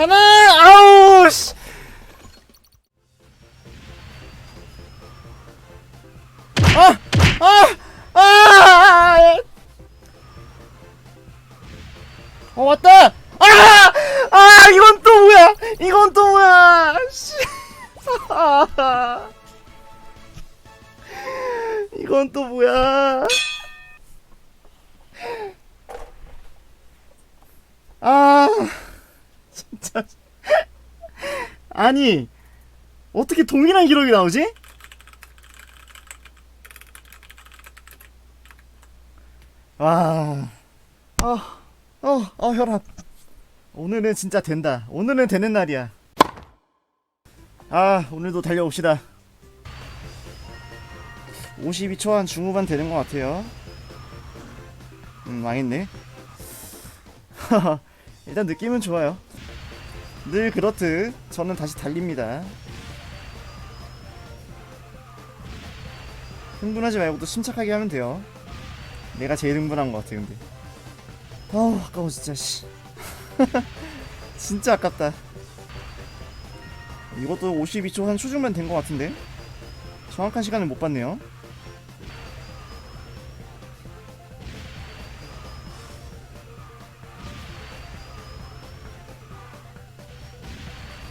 하나 아우 씨. 아! 아! 아! 어 왔다! 아! 아 이건 또 뭐야? 이건 또 뭐야? 씨. 아. 이건 또 뭐야? 아 진짜 아니 어떻게 동일한 기록이 나오지? 와, 어, 어, 어 혈압. 오늘은 진짜 된다. 오늘은 되는 날이야. 아, 오늘도 달려봅시다. 52초 한 중후반 되는 것 같아요. 음, 망했네. 일단 느낌은 좋아요. 늘 그렇듯 저는 다시 달립니다. 흥분하지 말고 또 침착하게 하면 돼요. 내가 제일 흥분한 것 같아 근데. 아우 아까워 진짜 씨. 진짜 아깝다. 이것도 52초 한 초중반 된것 같은데 정확한 시간을 못 봤네요.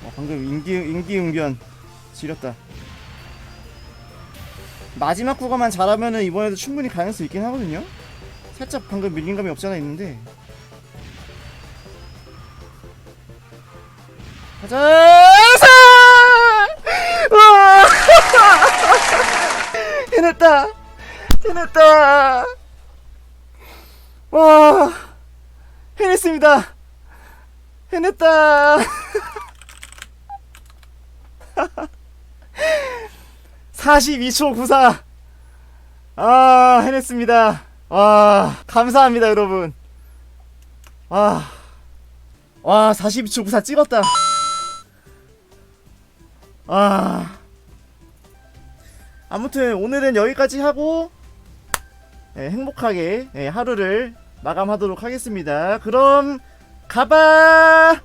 어, 방금 인기 인기응변 지렸다. 마지막 구간만 잘하면은 이번에도 충분히 가능성 있긴 하거든요. 살짝 방금 밀린 감이 없지 않아 있는데. 가자! 해냈다! 해냈다! 와! 해냈습니다! 해냈다! 42초 94. 아, 해냈습니다. 와, 감사합니다, 여러분. 와, 와, 42초 94 찍었다. 아, 아무튼 오늘은 여기까지 하고 예, 행복하게 예, 하루를 마감하도록 하겠습니다. 그럼 가봐,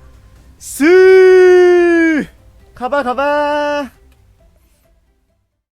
스, 가봐, 가봐.